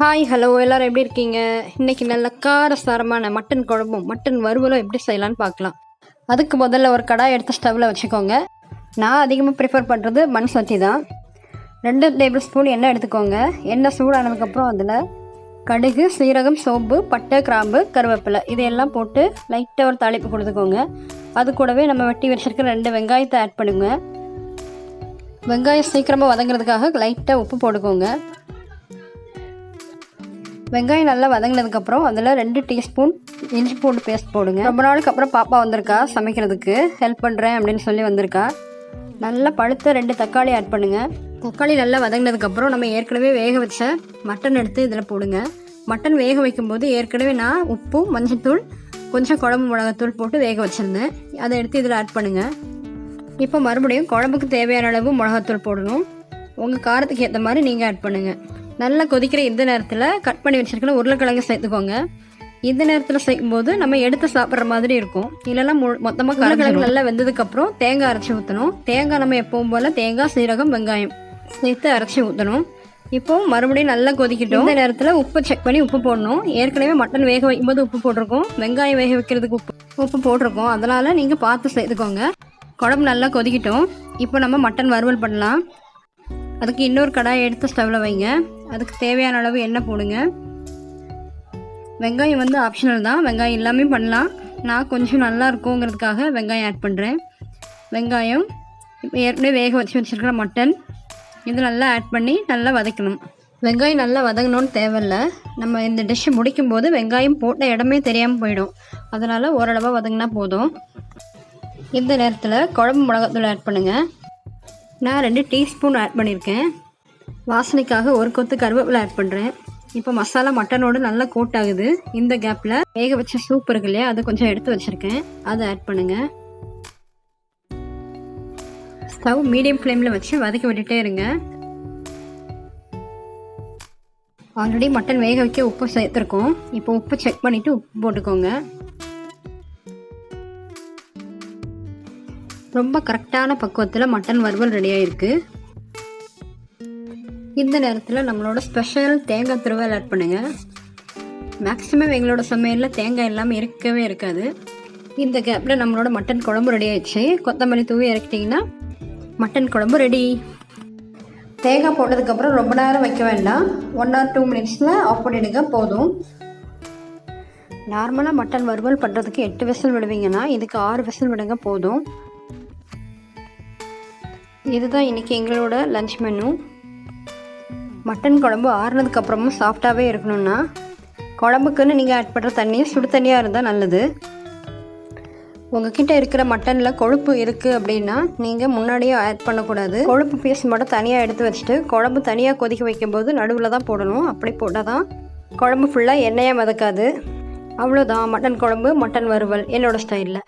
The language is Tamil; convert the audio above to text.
ஹாய் ஹலோ எல்லாரும் எப்படி இருக்கீங்க? இன்னைக்கு நல்ல காரசாரமான மட்டன் குழம்பும் மட்டன் வறுவலும் எப்படி செய்யலான்னு பார்க்கலாம். அதுக்கு முதல்ல ஒரு கடாய் எடுத்து ஸ்டவ்வில் வச்சுக்கோங்க. நான் அதிகமாக ப்ரிஃபர் பண்ணுறது மண் சட்டி தான். ரெண்டு டேபிள் ஸ்பூன் எண்ணெய் எடுத்துக்கோங்க. எண்ணெய் சூடானதுக்கப்புறம் அதில் கடுகு சீரகம் சோம்பு பட்டை கிராம்பு கருவேப்பிலை இதையெல்லாம் போட்டு லைட்டாக ஒரு தாளிப்பு கொடுத்துக்கோங்க. அது கூடவே நம்ம வெட்டி வச்சிருக்க ரெண்டு வெங்காயத்தை ஆட் பண்ணுங்க. வெங்காயம் சீக்கிரமாக வதங்குறதுக்காக லைட்டாக உப்பு போட்டுக்கோங்க. வெங்காயம் நல்லா வதங்கினதுக்கப்புறம் அதில் ரெண்டு டீஸ்பூன் இஞ்சி பூண்டு பேஸ்ட் போடுங்க. ரொம்ப நாளுக்கு அப்புறம் பாப்பா வந்திருக்கா சமைக்கிறதுக்கு. ஹெல்ப் பண்ணுறேன் அப்படின்னு சொல்லி வந்திருக்கா. நல்லா பழுத்த ரெண்டு தக்காளி ஆட் பண்ணுங்கள் தக்காளி நல்லா வதங்கினதுக்கப்புறம் நம்ம ஏற்கனவே வேக வச்ச மட்டன் எடுத்து இதில் போடுங்க. மட்டன் வேக வைக்கும்போது ஏற்கனவே நான் உப்பும் மஞ்சள்தூள் கொஞ்சம் குழம்பு மிளகாத்தூள் போட்டு வேக வச்சுருந்தேன். அதை எடுத்து இதில் ஆட் பண்ணுங்கள் இப்போ மறுபடியும் குழம்புக்கு தேவையான அளவு மிளகாத்தூள் போடணும். உங்கள் காரத்துக்கு ஏற்ற மாதிரி நீங்கள் ஆட் பண்ணுங்கள் நல்லா கொதிக்கிற இந்த நேரத்தில் கட் பண்ணி வச்சிருக்கிற உருளைக்கிழங்கு சேர்த்துக்கோங்க. இந்த நேரத்தில் செய்யும்போது நம்ம எடுத்து சாப்பிட்ற மாதிரி இருக்கும். இல்லைன்னா மு மொத்தமாக உருளைக்கிழங்கு. நல்லா வெந்ததுக்கப்புறம் தேங்காய் அரைச்சி ஊற்றணும் தேங்காய் நம்ம எப்பவும் போல் தேங்காய் சீரகம் வெங்காயம் சேர்த்து அரைச்சி ஊற்றணும் இப்போ மறுபடியும் நல்லா கொதிக்கட்டும். இந்த நேரத்தில் உப்பு செக் பண்ணி உப்பு போடணும். ஏற்கனவே மட்டன் வேக வைக்கும்போது உப்பு போட்டிருக்கோம். வெங்காயம் வேக வைக்கிறதுக்கு உப்பு உப்பு போட்டிருக்கோம். அதனால் நீங்கள் பார்த்து சேர்த்துக்கோங்க. குழம்பு நல்லா கொதிக்கட்டும். இப்போ நம்ம மட்டன் வறுவல் பண்ணலாம். அதுக்கு இன்னொரு கடாயை எடுத்து ஸ்டவ்வில் வைங்க. அதுக்கு தேவையான அளவு எண்ணெய் போடுங்க. வெங்காயம் வந்து ஆப்ஷனல் தான். வெங்காயம் எல்லாமே பண்ணலாம். நான் கொஞ்சம் நல்லா இருக்குங்கிறதுக்காக வெங்காயம் ஆட் பண்ணுறேன் வெங்காயம் இப்போ ஏற்கனவே வேக வச்சு வச்சுருக்கிற மட்டன் இது நல்லா ஆட் பண்ணி நல்லா வதக்கணும். வெங்காயம் நல்லா வதங்கணும்னு தேவையில்ல. நம்ம இந்த டிஷ்ஷை முடிக்கும் போது வெங்காயம் போட்ட இடமே தெரியாமல் போயிடும். அதனால் ஓரளவாக வதங்கினா போதும். இந்த நேரத்தில் குழம்பு மிளகாத்தூள் ஆட் பண்ணுங்கள் நான் ரெண்டு டீஸ்பூன் ஆட் பண்ணியிருக்கேன். வாசனைக்காக ஒரு கொத்து கருவேப்பிலை ஆட் பண்ணுறேன் இப்போ மசாலா மட்டனோடு நல்லா கோட் ஆகுது. இந்த கேப்பில் வேக வச்ச சூப் இருக்கு இல்லையா அதை கொஞ்சம் எடுத்து வச்சுருக்கேன். அதை ஆட் பண்ணுங்கள் ஸ்டவ் மீடியம் ஃப்ளேமில் வச்சு வதக்கி விட்டுட்டே இருங்க. ஆல்ரெடி மட்டன் வேக வைக்க உப்பு சேர்த்துருக்கோம். இப்போ உப்பு செக் பண்ணிவிட்டு உப்பு போட்டுக்கோங்க. ரொம்ப கரெக்டான பக்குவத்தில் மட்டன் வறுவல் ரெடி ஆயிருக்கு இந்த நேரத்தில் நம்மளோட ஸ்பெஷல் தேங்காய் துருவல் ஆட் பண்ணுங்கள் மேக்ஸிமம் எங்களோட சமையலில் தேங்காய் இல்லாமல் இருக்கவே இருக்காது. இந்த கேப்பில் நம்மளோட மட்டன் குழம்பு ரெடி ஆயிடுச்சு கொத்தமல்லி தூவி இறக்கிட்டிங்கன்னா மட்டன் குழம்பு ரெடி. தேங்காய் போட்டதுக்கப்புறம் ரொம்ப நேரம் வைக்க வேண்டாம். ஒன் ஆர் டூ மினிட்ஸில் ஆஃப் பண்ணிடுங்க போதும். நார்மலாக மட்டன் வறுவல் பண்ணுறதுக்கு எட்டு விசில் விடுவீங்கன்னா இதுக்கு ஆறு விசில் விடுங்க போதும். இதுதான் இன்றைக்கி எங்களோட லஞ்ச் மெனு மட்டன் குழம்பு ஆறுனதுக்கப்புறமும் சாஃப்டாகவே இருக்கணும்னா குழம்புக்குன்னு நீங்கள் ஆட் பண்ணுற தண்ணி சுடு தண்ணியாக இருந்தால் நல்லது. உங்ககிட்ட இருக்கிற மட்டனில் கொழுப்பு இருக்குது அப்படின்னா நீங்கள் முன்னாடியே ஆட் பண்ணக்கூடாது. கொழுப்பு பீஸ் மட்டும் தனியாக எடுத்து வச்சுட்டு குழம்பு தனியாக கொதிக்க வைக்கும்போது நடுவில் தான் போடணும். அப்படி போட்டால் தான் குழம்பு ஃபுல்லாக எண்ணெயாக மிதக்காது. அவ்வளோதான் மட்டன் குழம்பு மட்டன் வறுவல் என்னோடய ஸ்டைலில்